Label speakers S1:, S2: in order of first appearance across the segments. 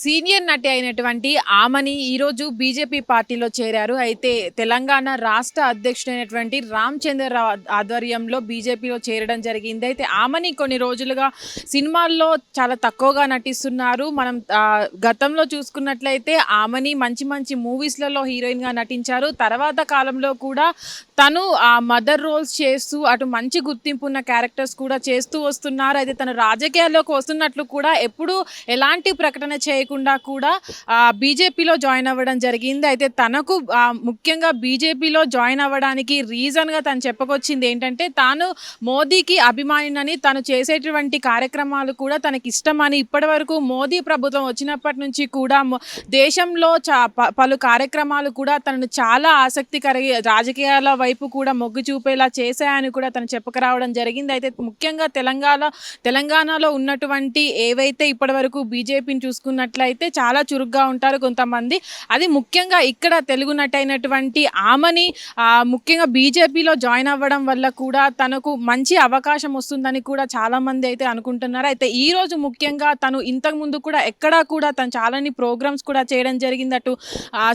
S1: Senior నటి అయినటువంటి ఆమని ఈరోజు బీజేపీ పార్టీలో చేరారు. అయితే తెలంగాణ రాష్ట్ర అధ్యక్షుడైనటువంటి రామచంద్రరావు ఆధ్వర్యంలో బీజేపీలో చేరడం జరిగింది. అయితే ఆమని కొన్ని రోజులుగా సినిమాల్లో చాలా తక్కువగా నటిస్తున్నారు. మనం గతంలో చూసుకున్నట్లయితే ఆమని మంచి మంచి మూవీస్లలో హీరోయిన్గా నటించారు. తర్వాత కాలంలో కూడా తను ఆ మదర్ రోల్స్ చేస్తూ అటు మంచి గుర్తింపు ఉన్న క్యారెక్టర్స్ కూడా చేస్తూ వస్తున్నారు. అయితే తను రాజకీయాల్లోకి వస్తున్నట్లు కూడా ఎప్పుడూ ఎలాంటి ప్రకటన చేయ లేకుండా కూడా బీజేపీలో జాయిన్ అవ్వడం జరిగింది. అయితే తనకు ముఖ్యంగా బీజేపీలో జాయిన్ అవ్వడానికి రీజన్గా తను చెప్పుకొచ్చింది ఏంటంటే తాను మోదీకి అభిమానినని తను చేసేటువంటి కార్యక్రమాలు కూడా తనకి ఇష్టమని ఇప్పటి వరకు మోదీ ప్రభుత్వం వచ్చినప్పటి నుంచి కూడా దేశంలో చా ప- పలు కార్యక్రమాలు కూడా తనను చాలా ఆసక్తి కలిగి రాజకీయాల వైపు కూడా మొగ్గు చూపేలా చేశాయని కూడా తను చెప్పుకురావడం జరిగింది. అయితే ముఖ్యంగా తెలంగాణ తెలంగాణలో ఉన్నటువంటి ఏవైతే ఇప్పటివరకు బీజేపీని చూసుకున్నట్లయితే చాలా చురుగ్గా ఉంటారు కొంతమంది. అది ముఖ్యంగా ఇక్కడ తెలుగు నటి అయినటువంటి ఆమెని ముఖ్యంగా బీజేపీలో జాయిన్ అవ్వడం వల్ల కూడా తనకు మంచి అవకాశం వస్తుందని కూడా చాలామంది అయితే అనుకుంటున్నారు. అయితే ఈ రోజు ముఖ్యంగా తను ఇంతకు ముందు కూడా ఎక్కడా కూడా తను చాలాని ప్రోగ్రామ్స్ కూడా చేయడం జరిగింది. అటు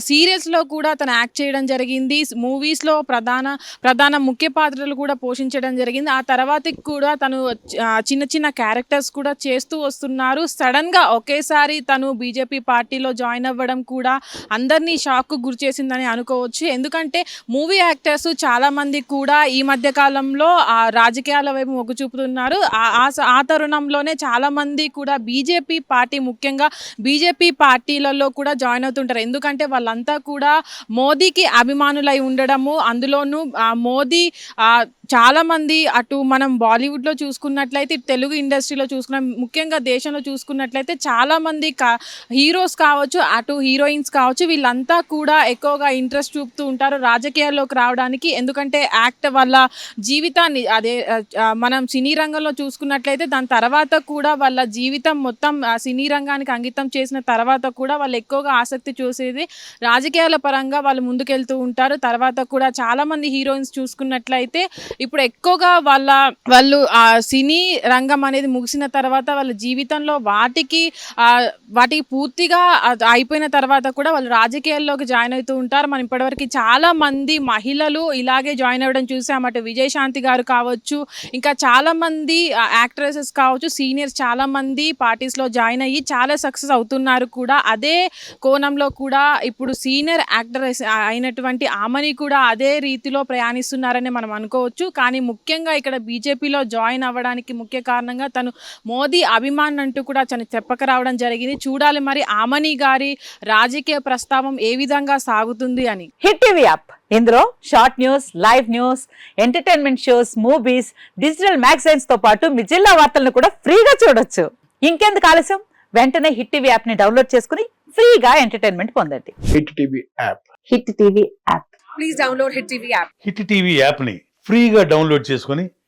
S1: సీరియల్స్లో కూడా తను యాక్ట్ చేయడం జరిగింది. మూవీస్లో ప్రధాన ప్రధాన ముఖ్య పాత్రలు కూడా పోషించడం జరిగింది. ఆ తర్వాత కూడా తను చిన్న చిన్న క్యారెక్టర్స్ కూడా చేస్తూ వస్తున్నారు. సడన్గా ఒకేసారి తను బీజేపీ పార్టీలో జాయిన్ అవ్వడం కూడా అందరినీ షాక్కు గురి చేసిందని అనుకోవచ్చు. ఎందుకంటే మూవీ యాక్టర్స్ చాలామంది కూడా ఈ మధ్య కాలంలో ఆ రాజకీయాల వైపు మొగ్గు చూపుతున్నారు. ఆ- ఆ తరుణంలోనే చాలామంది కూడా బీజేపీ పార్టీ ముఖ్యంగా బీజేపీ పార్టీలలో కూడా జాయిన్ అవుతుంటారు. ఎందుకంటే వాళ్ళంతా కూడా మోదీకి అభిమానులై ఉండడము అందులోనూ ఆ మోదీ చాలామంది అటు మనం బాలీవుడ్లో చూసుకున్నట్లయితే తెలుగు ఇండస్ట్రీలో చూసుకున్న ముఖ్యంగా దేశంలో చూసుకున్నట్లయితే చాలామంది కా హీరోస్ కావచ్చు అటు హీరోయిన్స్ కావచ్చు వీళ్ళంతా కూడా ఎక్కువగా ఇంట్రెస్ట్ చూపుతూ ఉంటారు రాజకీయాల్లోకి రావడానికి. ఎందుకంటే యాక్ట్ వాళ్ళ జీవితాన్ని అదే మనం సినీ రంగంలో చూసుకున్నట్లయితే దాని తర్వాత కూడా వాళ్ళ జీవితం మొత్తం సినీ రంగానికి అంకితం చేసిన తర్వాత కూడా వాళ్ళు ఎక్కువగా ఆసక్తి చూసేది రాజకీయాల పరంగా వాళ్ళు ముందుకెళ్తూ ఉంటారు. తర్వాత కూడా చాలా మంది హీరోయిన్స్ చూసుకున్నట్లయితే ఇప్పుడు ఎక్కువగా వాళ్ళ వాళ్ళు సినీ రంగం అనేది ముగిసిన తర్వాత వాళ్ళ జీవితంలో వాటికి వాటికి పూర్తిగా అది అయిపోయిన తర్వాత కూడా వాళ్ళు రాజకీయాల్లోకి జాయిన్ అవుతూ ఉంటారు. మనం ఇప్పటివరకు చాలా మంది మహిళలు ఇలాగే జాయిన్ అవ్వడం చూసాం. అటు విజయశాంతి గారు కావచ్చు ఇంకా చాలా మంది యాక్ట్రెసెస్ కావచ్చు సీనియర్స్ చాలా మంది పార్టీస్లో జాయిన్ అయ్యి చాలా సక్సెస్ అవుతున్నారు కూడా. అదే కోణంలో కూడా ఇప్పుడు సీనియర్ యాక్టర్ అయినటువంటి ఆమెని కూడా అదే రీతిలో ప్రయాణిస్తున్నారని మనం అనుకోవచ్చు. కానీ ముఖ్యంగా ఇక్కడ బీజేపీలో జాయిన్ అవ్వడానికి ముఖ్య కారణంగా తను మోదీ అభిమాన్ అంటూ కూడా తను చెప్పక రావడం జరిగింది. చూడాలి మరి ఆమని గారి రాజకీయ ప్రస్తావం ఏ విధంగా సాగుతుంది అని.
S2: Hit TV app. ఇందులో short news live news entertainment shows movies digital మ్యాగజైన్స్తో పాటు మీ జిల్లా వార్తలను కూడా ఫ్రీగా చూడొచ్చు. ఇంకెందుకు ఆలస్యం? వెంటనే హిట్ టీవీ యాప్ని డౌన్లోడ్ చేసుకుని ఫ్రీగా ఎంటర్టైన్మెంట్ పొందండి.
S3: Hit TV app.
S2: Hit TV app.
S4: Hit TV యాప్ని ఫ్రీగా డౌన్లోడ్ చేసుకొని